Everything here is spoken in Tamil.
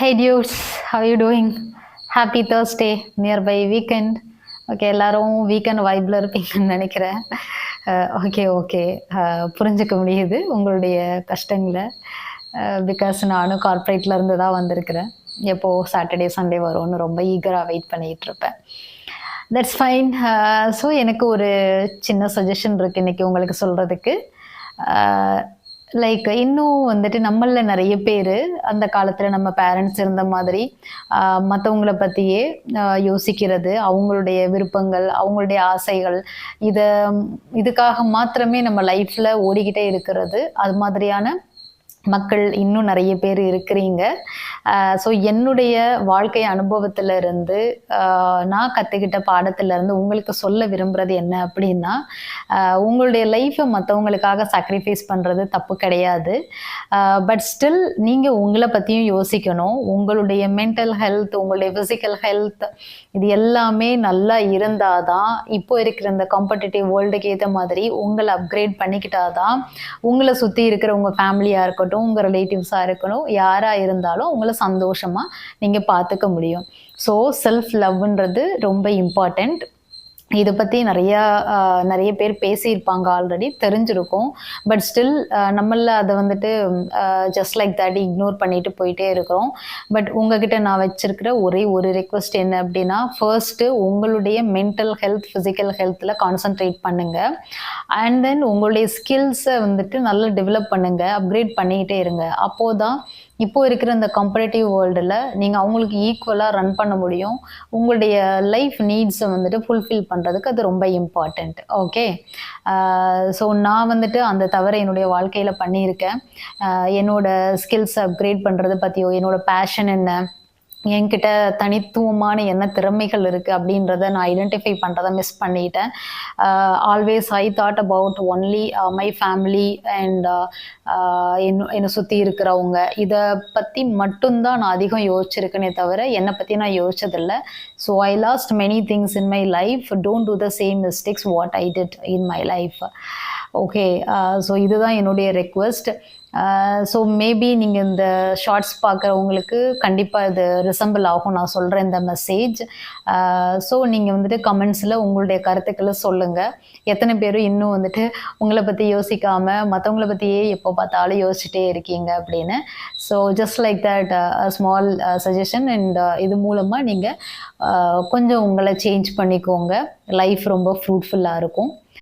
Hey dudes, how you doing happy Thursday nearby weekend okay எல்லாரும் வீக்கெண்ட் வைப்பில் இருப்பீங்கன்னு நினைக்கிறேன். Uh, ஓகே ஓகே uh, புரிஞ்சுக்க முடியுது உங்களுடைய கஷ்டங்களை. Uh, பிகாஸ் நானும் கார்ப்பரேட்டில் இருந்து தான் வந்திருக்கிறேன். எப்போது சாட்டர்டே சண்டே வரும்னு ரொம்ப ஈகராக வெயிட் பண்ணிகிட்டு இருப்பேன். தட்ஸ் ஃபைன் ஸோ எனக்கு ஒரு சின்ன சஜஷன் இருக்குது இன்றைக்கி உங்களுக்கு சொல்கிறதுக்கு லைக் இன்னும் வந்துட்டு நம்மளில் நிறைய பேர் அந்த காலத்தில் நம்ம பேரண்ட்ஸ் இருந்த மாதிரி மற்றவங்கள பற்றியே யோசிக்கிறது அவங்களுடைய விருப்பங்கள் அவங்களுடைய ஆசைகள் இதை இதுக்காக மாத்திரமே நம்ம லைஃப்பில் ஓடிக்கிட்டே இருக்கிறது. அது மாதிரியான மக்கள் இன்னும் நிறைய பேர் இருக்கிறீங்க. ஸோ என்னுடைய வாழ்க்கை அனுபவத்துல இருந்து நான் கற்றுக்கிட்ட பாடத்துல இருந்து உங்களுக்கு சொல்ல விரும்புறது என்ன அப்படின்னா உங்களுடைய லைஃப்பை மற்றவங்களுக்காக சாக்ரிஃபைஸ் பண்ணுறது தப்பு கிடையாது. பட் ஸ்டில் நீங்கள் உங்களை பற்றியும் யோசிக்கணும். உங்களுடைய மென்டல் ஹெல்த் உங்களுடைய ஃபிசிக்கல் ஹெல்த் இது எல்லாமே நல்லா இருந்தால் தான் இப்போ இருக்கிற இந்த காம்படிட்டிவ் வேர்ல்டுக்கு ஏற்ற மாதிரி உங்களை அப்கிரேட் பண்ணிக்கிட்டாதான் உங்களை சுற்றி இருக்கிற உங்கள் ஃபேமிலியாக இருக்கட்டும் உங்கள் ரிலேட்டிவ்ஸாக இருக்கணும் யாராக இருந்தாலும் உங்களை சந்தோஷமாக நீங்கள் பார்த்துக்க முடியும். ஸோ செல்ஃப் லவ்ன்றது ரொம்ப இம்பார்ட்டண்ட் இதை பற்றி நிறையா நிறைய பேர் பேசியிருப்பாங்க ஆல்ரெடி தெரிஞ்சிருக்கும். பட் ஸ்டில் நம்மள அதை வந்துட்டு ஜஸ்ட் லைக் தட் இக்னோர் பண்ணிட்டு போயிட்டே இருக்கிறோம். பட் உங்ககிட்ட நான் வச்சிருக்கிற ஒரே ஒரு ரெக்வஸ்ட் என்ன அப்படின்னா ஃபர்ஸ்ட்டு உங்களுடைய மென்டல் ஹெல்த் ஃபிசிக்கல் ஹெல்த்தில் கான்சென்ட்ரேட் பண்ணுங்க. அண்ட் தென் உங்களுடைய ஸ்கில்ஸை வந்துட்டு நல்லா டெவலப் பண்ணுங்க அப்கிரேட் பண்ணிக்கிட்டே இருங்க. அப்போதான் இப்போ இருக்கிற இந்த காம்படேட்டிவ் வேர்ல்டில் நீங்கள் அவங்களுக்கு ஈக்குவலாக ரன் பண்ண முடியும். உங்களுடைய லைஃப் நீட்ஸை வந்துட்டு ஃபுல்ஃபில் பண்ணுறதுக்கு அது ரொம்ப இம்பார்ட்டண்ட் ஓகே ஸோ நான் வந்துட்டு அந்த தவிர என்னுடைய வாழ்க்கையில் பண்ணியிருக்கேன். என்னோடய என்னோட ஸ்கில்ஸ் அப்கிரேட் பண்ணுறது பற்றியோ என்னோட பேஷன் என்ன என்கிட்ட தனித்துவமான என்ன திறமைகள் இருக்குது அப்படின்றத நான் ஐடென்டிஃபை பண்ணுறதை மிஸ் பண்ணிட்டேன். Always I thought about only my family and என்னை சுற்றி இருக்கிறவங்க. இதை பற்றி மட்டும்தான் நான் அதிகம் யோசிச்சிருக்கேனே தவிர என்னை பற்றி நான் யோசிச்சதில்லை. So I lost many things in my life don't do the same mistakes what I did in my life okay so uh, இதுதான் என்னுடைய ரெக்வெஸ்ட் ஸோ மேபி நீங்கள் இந்த ஷார்ட்ஸ் பார்க்குறவங்களுக்கு கண்டிப்பாக இது ரிசம்பிள் ஆகும். நான் சொல்கிற இந்த மெசேஜ் ஸோ நீங்கள் வந்துட்டு கமெண்ட்ஸில் உங்களுடைய கருத்துக்களை சொல்லுங்கள் எத்தனை பேரும் இன்னும் வந்துட்டு உங்களை பற்றி யோசிக்காமல் மற்றவங்கள பற்றியே எப்போ பார்த்தாலும் யோசிச்சுட்டே இருக்கீங்க அப்படின்னு. So just like that small suggestion and இது மூலமாக நீங்கள் uh, கொஞ்சம் உங்களை சேஞ்ச் பண்ணிக்கோங்க. லைஃப் ரொம்ப ஃப்ரூட்ஃபுல்லாக இருக்கும்.